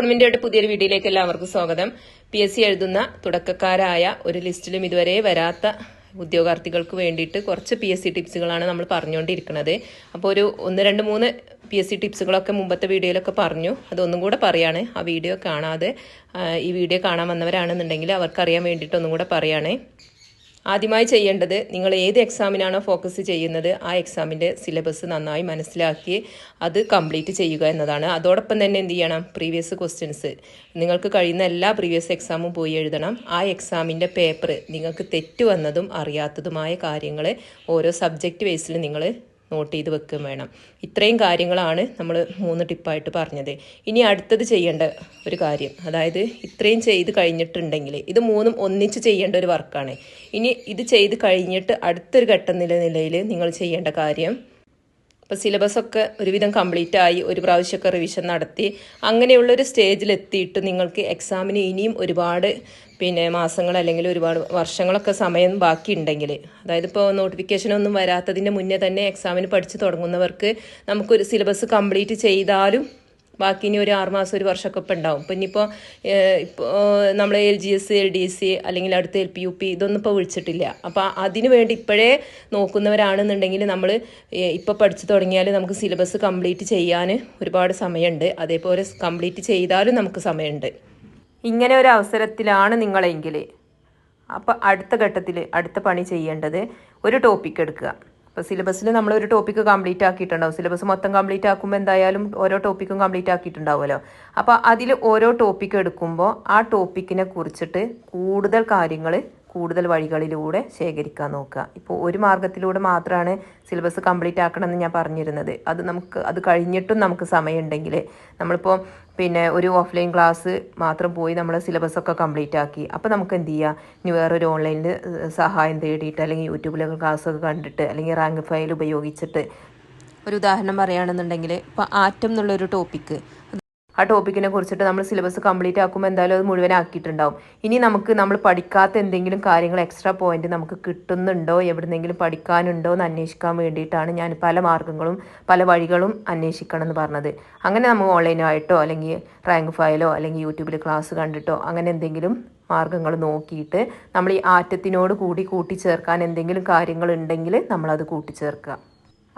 ഒരു പുതിയൊരു വീഡിയോയിലേക്ക് എല്ലാവർക്കും സ്വാഗതം. പി എസ് സി എഴുതുന്ന തുടക്കക്കാരായ ഒരു ലിസ്റ്റിലും ഇതുവരെ വരാത്ത ഉദ്യോഗാർത്ഥികൾക്ക് വേണ്ടിയിട്ട് കുറച്ച് പി എസ് സി ടിപ്സുകളാണ് നമ്മൾ പറഞ്ഞുകൊണ്ടിരിക്കുന്നത്. അപ്പോൾ ഒരു ഒന്ന് രണ്ട് മൂന്ന് പി എസ് സി ടിപ്സുകളൊക്കെ മുമ്പത്തെ വീഡിയോയിലൊക്കെ പറഞ്ഞു. അതൊന്നും കൂടെ പറയാണ്. ആ വീഡിയോ കാണാതെ ഈ വീഡിയോ കാണാൻ വന്നവരാണെന്നുണ്ടെങ്കിൽ അവർക്കറിയാൻ വേണ്ടിയിട്ട് ഒന്നും കൂടെ പറയുകയാണേ ആദ്യമായി ചെയ്യേണ്ടത് നിങ്ങൾ ഏത് എക്സാമിനാണോ ഫോക്കസ് ചെയ്യുന്നത് ആ എക്സാമിന്റെ സിലബസ് നന്നായി മനസ്സിലാക്കി അത് കംപ്ലീറ്റ് ചെയ്യുക എന്നതാണ്. അതോടൊപ്പം തന്നെ എന്ത് ചെയ്യണം? പ്രീവിയസ് ക്വസ്റ്റ്യൻസ് നിങ്ങൾക്ക് കഴിയുന്ന എല്ലാ പ്രീവിയസ് എക്സാമും പോയി എഴുതണം. ആ എക്സാമിന്റെ പേപ്പർ നിങ്ങൾക്ക് തെറ്റ് വന്നതും അറിയാത്തതുമായ കാര്യങ്ങൾ ഓരോ സബ്ജക്റ്റ് ബേസിൽ നിങ്ങൾ നോട്ട് ചെയ്ത് വെക്കുകയും വേണം. ഇത്രയും കാര്യങ്ങളാണ് നമ്മൾ മൂന്ന് ടിപ്പായിട്ട് പറഞ്ഞത്. ഇനി അടുത്തത് ചെയ്യേണ്ട ഒരു കാര്യം. അതായത് ഇത്രയും ചെയ്ത് കഴിഞ്ഞിട്ടുണ്ടെങ്കിൽ ഇത് മൂന്നും ഒന്നിച്ച് ചെയ്യേണ്ട ഒരു വർക്കാണ് ഇനി ഇത് ചെയ്ത് കഴിഞ്ഞിട്ട് അടുത്തൊരു ഘട്ടം നില നിലയിൽ നിങ്ങൾ ചെയ്യേണ്ട കാര്യം ഇപ്പോൾ സിലബസൊക്കെ ഒരുവിധം കംപ്ലീറ്റ് ആയി ഒരു പ്രാവശ്യമൊക്കെ റിവിഷൻ നടത്തി. അങ്ങനെയുള്ളൊരു സ്റ്റേജിൽ എത്തിയിട്ട് നിങ്ങൾക്ക് എക്സാമിന് ഇനിയും ഒരുപാട് പിന്നെ മാസങ്ങൾ അല്ലെങ്കിൽ ഒരുപാട് വർഷങ്ങളൊക്കെ സമയം ബാക്കിയുണ്ടെങ്കിൽ അതായത് ഇപ്പോൾ നോട്ടിഫിക്കേഷൻ ഒന്നും വരാത്തതിന്റെ മുന്നേ തന്നെ എക്സാമിന് പഠിച്ചു തുടങ്ങുന്നവർക്ക് നമുക്കൊരു സിലബസ് കംപ്ലീറ്റ് ചെയ്താലും ബാക്കി ഇനി ഒരു ആറുമാസം ഒരു വർഷമൊക്കെ ഇപ്പം ഉണ്ടാവും. ഇപ്പം ഇനിയിപ്പോൾ ഇപ്പോൾ നമ്മൾ L G S L D C അല്ലെങ്കിൽ അടുത്ത എൽ പി യു പി ഇതൊന്നും ഇപ്പോൾ വിളിച്ചിട്ടില്ല. അപ്പോൾ അതിന് വേണ്ടി ഇപ്പോഴേ നോക്കുന്നവരാണെന്നുണ്ടെങ്കിൽ നമ്മൾ ഇപ്പോൾ പഠിച്ചു തുടങ്ങിയാൽ നമുക്ക് സിലബസ് കംപ്ലീറ്റ് ചെയ്യാൻ ഒരുപാട് സമയമുണ്ട്. അതേപോലെ കംപ്ലീറ്റ് ചെയ്താലും നമുക്ക് സമയമുണ്ട്. ഇങ്ങനെ ഒരു അവസരത്തിലാണ് നിങ്ങളെങ്കിൽ. അപ്പോൾ അടുത്ത ഘട്ടത്തിൽ അടുത്ത പണി ചെയ്യേണ്ടത് ഒരു ടോപ്പിക് എടുക്കുക. അപ്പോൾ സിലബസിൽ നമ്മൾ ഒരു ടോപ്പിക്ക് കംപ്ലീറ്റ് ആക്കിയിട്ടുണ്ടാവും. സിലബസ് മൊത്തം കംപ്ലീറ്റ് ആക്കുമ്പോൾ എന്തായാലും ഓരോ ടോപ്പിക്കും കംപ്ലീറ്റ് ആക്കിയിട്ടുണ്ടാവുമല്ലോ. അപ്പോൾ അതിൽ ഓരോ ടോപ്പിക്ക് എടുക്കുമ്പോൾ ആ ടോപ്പിക്കിനെ കുറിച്ചിട്ട് കൂടുതൽ കാര്യങ്ങൾ കൂടുതൽ വഴികളിലൂടെ ശേഖരിക്കാൻ നോക്കുക. ഇപ്പോൾ ഒരു മാർഗത്തിലൂടെ മാത്രമാണ് സിലബസ് കംപ്ലീറ്റ് ആക്കണമെന്ന് ഞാൻ പറഞ്ഞിരുന്നത്. അത് നമുക്ക് അത് കഴിഞ്ഞിട്ടും നമുക്ക് സമയമുണ്ടെങ്കിൽ നമ്മളിപ്പോൾ പിന്നെ ഒരു ഓഫ്ലൈൻ ക്ലാസ് മാത്രം പോയി നമ്മൾ സിലബസൊക്കെ കംപ്ലീറ്റ് ആക്കി. അപ്പോൾ നമുക്ക് എന്ത് ചെയ്യുക ഇനി വേറൊരു ഓൺലൈനിൽ സഹായം തേടിയിട്ട് അല്ലെങ്കിൽ യൂട്യൂബിലൊക്കെ ക്ലാസ്സൊക്കെ കണ്ടിട്ട് അല്ലെങ്കിൽ റാങ്ക് ഫയൽ ഉപയോഗിച്ചിട്ട് ഒരു ഉദാഹരണം പറയുകയാണെന്നുണ്ടെങ്കിൽ ഇപ്പോൾ ആറ്റം എന്നുള്ളൊരു ടോപ്പിക്ക് ആ ടോപ്പിക്കിനെ കുറിച്ചിട്ട് നമ്മൾ സിലബസ് കംപ്ലീറ്റ് ആക്കുമ്പോൾ എന്തായാലും അത് മുഴുവൻ ആക്കിയിട്ടുണ്ടാവും. ഇനി നമുക്ക് നമ്മൾ പഠിക്കാത്ത എന്തെങ്കിലും കാര്യങ്ങൾ എക്സ്ട്രാ പോയിന്റ് നമുക്ക് കിട്ടുന്നുണ്ടോ? എവിടുന്നെങ്കിലും പഠിക്കാനുണ്ടോ എന്ന് അന്വേഷിക്കാൻ വേണ്ടിയിട്ടാണ് ഞാൻ പല മാർഗങ്ങളും പല വഴികളും അന്വേഷിക്കണം എന്ന് പറഞ്ഞത്. അങ്ങനെ നമ്മൾ ഓൺലൈനായിട്ടോ അല്ലെങ്കിൽ റാങ്ക് ഫയലോ അല്ലെങ്കിൽ യൂട്യൂബിൽ ക്ലാസ് കണ്ടിട്ടോ അങ്ങനെ എന്തെങ്കിലും മാർഗങ്ങൾ നോക്കിയിട്ട് നമ്മൾ ഈ ആറ്റത്തിനോട് കൂടി കൂട്ടിച്ചേർക്കാൻ എന്തെങ്കിലും കാര്യങ്ങൾ ഉണ്ടെങ്കിൽ നമ്മളത് കൂട്ടിച്ചേർക്കുക.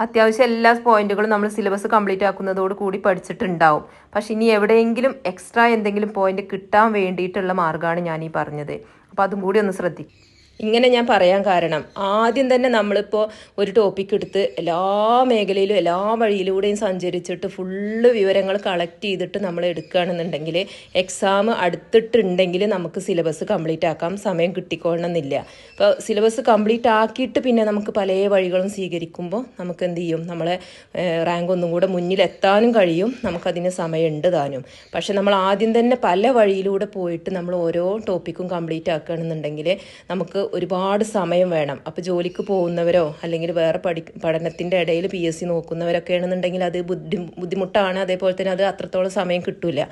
അത്യാവശ്യം എല്ലാ പോയിന്റുകളും നമ്മൾ സിലബസ് കംപ്ലീറ്റ് ആക്കുന്നതോട് കൂടി പഠിച്ചിട്ടുണ്ടാവും. പക്ഷെ ഇനി എവിടെയെങ്കിലും എക്സ്ട്രാ എന്തെങ്കിലും പോയിന്റ് കിട്ടാൻ വേണ്ടിയിട്ടുള്ള മാർഗമാണ് ഞാൻ ഈ പറഞ്ഞത്. അപ്പോൾ അതും കൂടി ഒന്ന് ശ്രദ്ധിക്കും ഇങ്ങനെ ഞാൻ പറയാൻ കാരണം ആദ്യം തന്നെ നമ്മളിപ്പോൾ ഒരു ടോപ്പിക് എടുത്ത് എല്ലാ മേഖലയിലും എല്ലാ വഴിയിലൂടെയും സഞ്ചരിച്ചിട്ട് ഫുള്ള് വിവരങ്ങൾ കളക്ട് ചെയ്തിട്ട് നമ്മൾ എടുക്കുകയാണെന്നുണ്ടെങ്കിൽ എക്സാം അടുത്തിട്ടുണ്ടെങ്കിൽ നമുക്ക് സിലബസ് കംപ്ലീറ്റ് ആക്കാം സമയം കിട്ടിക്കൊള്ളണമെന്നില്ല അപ്പോൾ സിലബസ് കംപ്ലീറ്റ് ആക്കിയിട്ട് പിന്നെ നമുക്ക് പല വഴികളും സ്വീകരിക്കുമ്പോൾ നമുക്ക് എന്ത് ചെയ്യും? നമ്മളെ റാങ്ക് ഒന്നും കൂടെ മുന്നിലെത്താനും കഴിയും. നമുക്കതിന് സമയമുണ്ട് താനും. പക്ഷെ നമ്മൾ ആദ്യം തന്നെ പല വഴിയിലൂടെ പോയിട്ട് നമ്മൾ ഓരോ ടോപ്പിക്കും കംപ്ലീറ്റ് ആക്കുകയാണെന്നുണ്ടെങ്കിൽ നമുക്ക് ഒരുപാട് സമയം വേണം. അപ്പോൾ ജോലിക്ക് പോകുന്നവരോ അല്ലെങ്കിൽ വേറെ പഠി പഠനത്തിന്റെ ഇടയിൽ പി എസ് സി നോക്കുന്നവരൊക്കെ ആണെന്നുണ്ടെങ്കിൽ അത് ബുദ്ധി ബുദ്ധിമുട്ടാണ്. അതേപോലെ തന്നെ അത് അത്രത്തോളം സമയം കിട്ടില്ല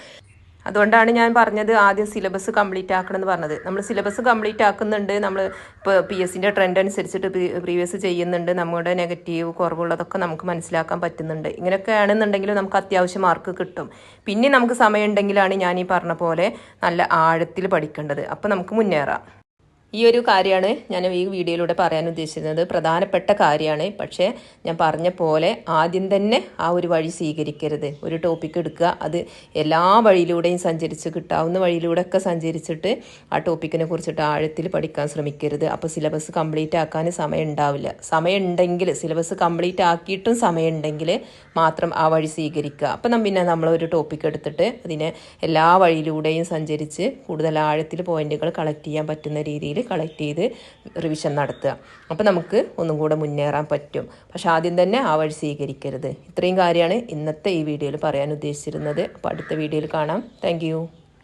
അതുകൊണ്ടാണ് ഞാൻ പറഞ്ഞത് ആദ്യം സിലബസ് കംപ്ലീറ്റ് ആക്കണം എന്ന് പറഞ്ഞത്. നമ്മൾ സിലബസ് കംപ്ലീറ്റ് ആക്കുന്നുണ്ട്. നമ്മൾ ഇപ്പോൾ പി എസ്സിന്റെ ട്രെൻഡ് അനുസരിച്ചിട്ട് പ്രീവിയസ് ചെയ്യുന്നുണ്ട്. നമ്മുടെ നെഗറ്റീവ് കുറവുള്ളതൊക്കെ നമുക്ക് മനസ്സിലാക്കാൻ പറ്റുന്നുണ്ട്. ഇങ്ങനെയൊക്കെ ആണെന്നുണ്ടെങ്കിലും നമുക്ക് അത്യാവശ്യം മാർക്ക് കിട്ടും. പിന്നെ നമുക്ക് സമയമുണ്ടെങ്കിലാണ് ഞാൻ ഈ പറഞ്ഞ പോലെ നല്ല ആഴത്തിൽ പഠിക്കേണ്ടത്. അപ്പോൾ നമുക്ക് മുന്നേറാം. ഈ ഒരു കാര്യമാണ് ഞാൻ ഈ വീഡിയോയിലൂടെ പറയാൻ ഉദ്ദേശിക്കുന്നത് പ്രധാനപ്പെട്ട കാര്യമാണ്. പക്ഷേ ഞാൻ പറഞ്ഞ പോലെ ആദ്യം തന്നെ ആ ഒരു വഴി സ്വീകരിക്കരുത്. ഒരു ടോപ്പിക് എടുക്കുക. അത് എല്ലാ വഴിയിലൂടെയും സഞ്ചരിച്ച് കിട്ടാവുന്ന വഴിയിലൂടെയൊക്കെ സഞ്ചരിച്ചിട്ട് ആ ടോപ്പിക്കിനെ കുറിച്ചിട്ട് ആഴത്തിൽ പഠിക്കാൻ ശ്രമിക്കരുത്. അപ്പോൾ സിലബസ് കംപ്ലീറ്റ് ആക്കാൻ സമയം ഉണ്ടാവില്ല. സമയം സിലബസ് കംപ്ലീറ്റ് ആക്കിയിട്ടും സമയം ഉണ്ടെങ്കിൽ മാത്രം ആ വഴി സ്വീകരിക്കുക. അപ്പം പിന്നെ നമ്മൾ ഒരു ടോപ്പിക് എടുത്തിട്ട് അതിനെ എല്ലാ വഴിയിലൂടെയും സഞ്ചരിച്ച് കൂടുതൽ ആഴത്തിൽ പോയിന്റുകൾ കളക്ട് ചെയ്യാൻ പറ്റുന്ന രീതിയിൽ കളക്ട് ചെയ്ത് റിവിഷൻ നടത്തുക. അപ്പോൾ നമുക്ക് ഒന്നും കൂടെ മുന്നേറാൻ പറ്റും. പക്ഷേ ആദ്യം തന്നെ ആ വഴി സ്വീകരിക്കരുത്. ഇത്രയും കാര്യമാണ് ഇന്നത്തെ ഈ വീഡിയോയിൽ പറയാൻ ഉദ്ദേശിച്ചിരുന്നത്. അപ്പോൾ അടുത്ത വീഡിയോയിൽ കാണാം. താങ്ക്